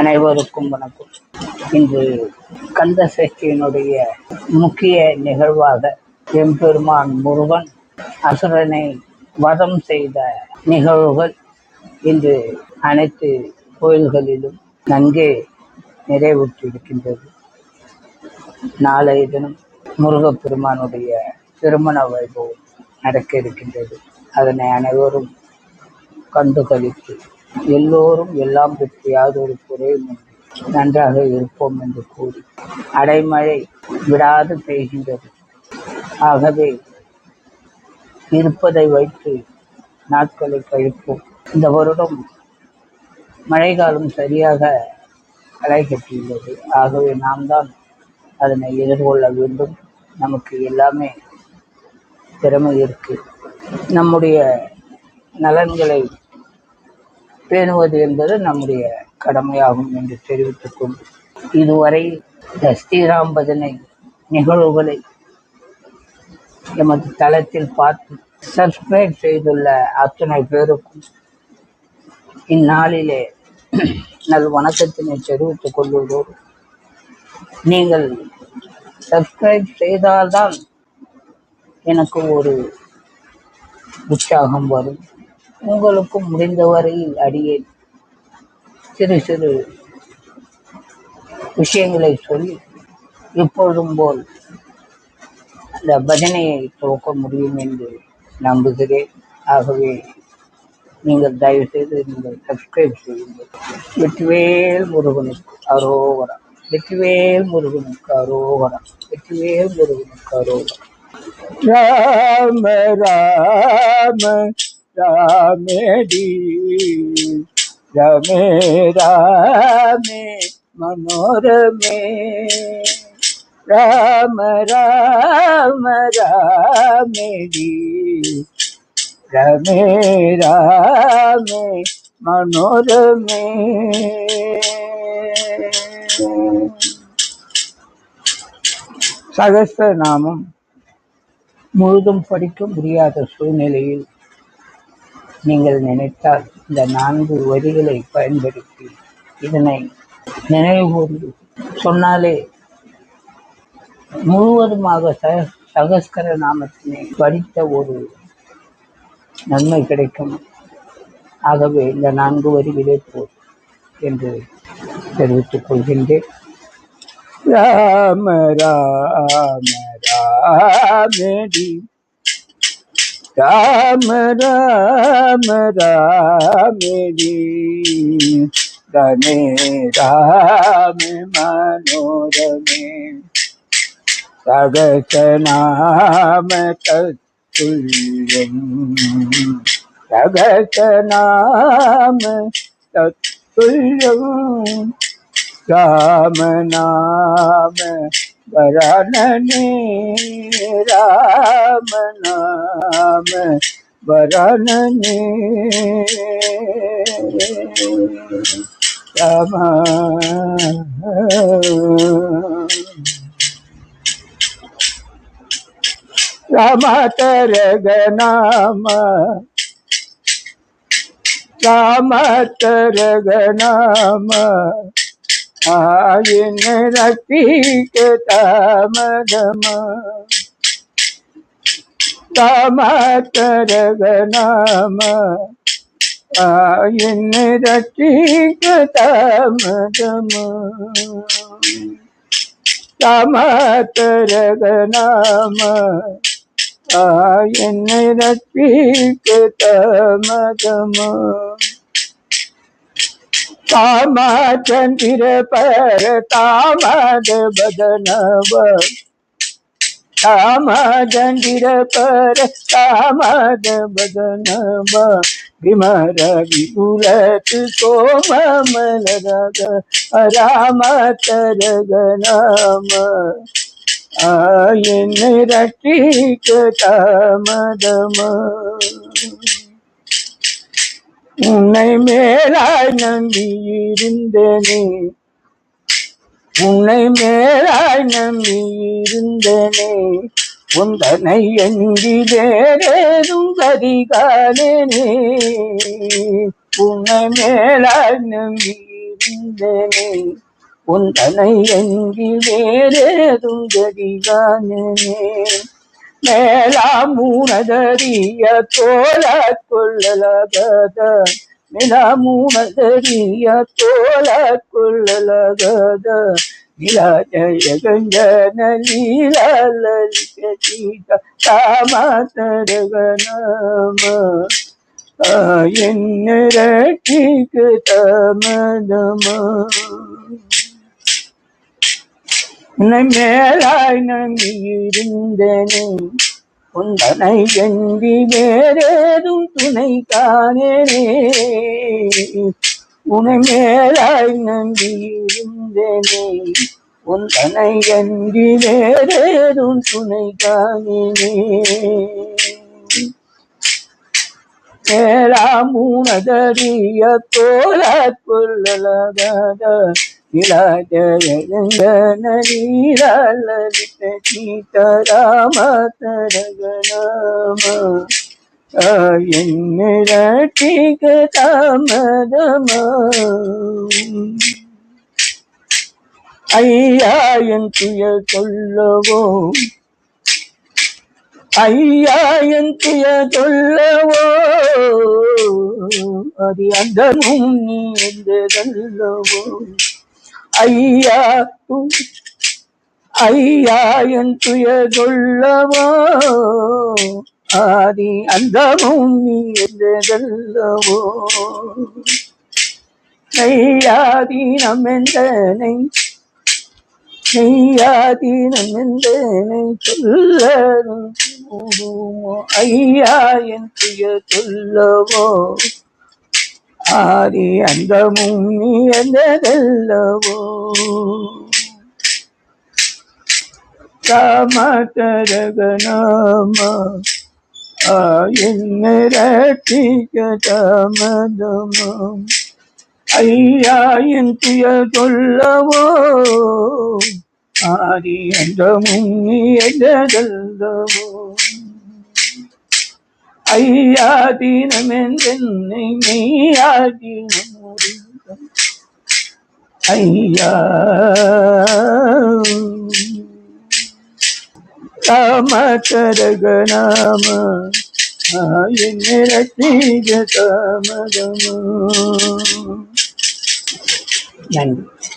அனைவருக்கும் வணக்கம். இன்று கந்த சஷ்டியினுடைய முக்கிய நிகழ்வாக எம்பெருமான் முருகன் அசுரனை வதம் செய்த நிகழ்வுகள் இன்று அனைத்து கோயில்களிலும் நன்கு நிறைவுற்றிருக்கின்றது. நாளைய தினம் முருகப்பெருமானுடைய திருமண வைபவம் நடக்க இருக்கின்றது. அதனை அனைவரும் கண்டு கழித்து எல்லோரும் எல்லாம் பெற்று யாதொரு குறையும் நன்றாக இருப்போம் என்று கூறி அடைமழை விடாது பெய்கின்றது. ஆகவே இருப்பதை வைத்து நாட்களை கழிப்போம். இந்த வருடம் மழைக்காலம் சரியாக களை கட்டியுள்ளது ஆகவே நாம் தான் அதனை எதிர்கொள்ள வேண்டும். நமக்கு எல்லாமே திறமை இருக்கு. நம்முடைய நலன்களை பேணுவது என்பது நம்முடைய கடமையாகும் என்று தெரிவித்துக் கொண்டு இதுவரை இந்த ஸ்ரீராம் பஜனை நிகழ்வுகளை எமது தளத்தில் பார்த்து சப்ஸ்கிரைப் செய்துள்ள அத்தனை பேருக்கும் இந்நாளிலே நல் வணக்கத்தினை தெரிவித்துக் கொள்வதோடு நீங்கள் சப்ஸ்கிரைப் செய்தால்தான் எனக்கு ஒரு உற்சாகம் வரும். உங்களுக்கும் முடிந்தவரையில் அடியேன். சிறு சிறு விஷயங்களை சொல்லி எப்பொழுதும் போல் அந்த பஜனையை துவக்க முடியும் என்று நம்புகிறேன். ஆகவே நீங்கள் தயவு செய்து நீங்கள் சப்ஸ்கிரைப் செய்யுங்கள். வெற்றிவேல் முருகனுக்கு அரோகரா. வெற்றிவேல் முருகனுக்கு அரோகரா. வெற்றிவேல் முருகனுக்கு அரோகரா. ராம ராம ராமேடி ரமே ராமே மனோரமே. ராம ராம ராமேடி ரமே ராமே மனோரமே. சகஸ்திரநாமம் முழுதும் படிக்க முடியாத சூழ்நிலையில் நீங்கள் நினைத்தால் இந்த நான்கு வரிகளை பயன்படுத்தி இதனை நினைவுகூர்ந்து சொன்னாலே முழுவதுமாக ச சகஸ்கர நாமத்தினை படித்த ஒரு நன்மை கிடைக்கும். ஆகவே இந்த நான்கு வரிகளே போல் என்று தெரிவித்துக் கொள்கின்றேன். ராம ராம ராமடி. രാമ രാമ രാമേരി രമേ രാമ മനോരമേ. സകസനാമ തത്തുല്യം. സകസനാമ തത്തുല്യം. राम नाम वरणने राम नाम वरणने राम राम तरग नाम राम तरग नाम ఆయన రఫీకమగమ తమతరగనామ ఆయన రఫీకమగమ తమతరగనామ ఆయన రఫీకమగమ ताम चंद्र पर ताम बदनव ताम चंद्र पर ताम बदनव विमर विपुलत को ममल रग राम तरगनम आयन रटिक तामदम। உன்னை மேலாய் நம்பி இருந்தேனே. உன்னை மேலாய் நம்பி இருந்தேனே. உந்தனை எங்கி வேறேதும் கதிகாலே உன்னை மேலாய் நம்பி இருந்தேனே. உந்தனை எங்கி வேறேதும் கதிகானே മേലാമൂണതറിയ തോല കൊള്ളലകത മേലാമൂണതറിയ തോല കൊള്ളലകത നിലജയഗഞ്ജന ലീലലിത കാമതരഗണമ എന്നെ രക്ഷിക്കതമനമ உன்னை மேலாய் நம்பி இருந்தனே. உந்தனை எந்தி வேறேதும் துணை காணேனே. உன்னை மேலாய் நம்பி இருந்தனே. உந்தனை எந்தி வேறேதும் துணை காணேனே. மேலா மேலாமூனதறிய தோல கொள்ளலகத இளஜயங்கன நீரலித சீதராம தரகநாம என்னிரட்டிக ஐயா என் துயர் சொல்லவோ ஐயா என் துய சொல்லவோ அது அந்த நீ என்றதல்லவோ ஐயா ஐயா என் துயதொள்ளவோ ஆதி அந்தமும் நீ என்றதல்லவோ? நெய்யாதி நம்மெந்தனை நெய்யாதி நம்மெந்தனை சொல்லவும் ஐயா என் துயதொல்லவோ சொல்லவோ ஆதி அந்த நீ என்றதல்லவோ காமதரகநாம என்னிரட்டிக தாமதமாம் ஐயா என் துய சொல்லவோ ஆதி அந்த முன்னி என்றதல்லவோ ஐயா தீனமென்றென்னை மெய்யா தீனம் ஐயா காமகரகநாம என்னிரட்சிக தாமதமா நன்றி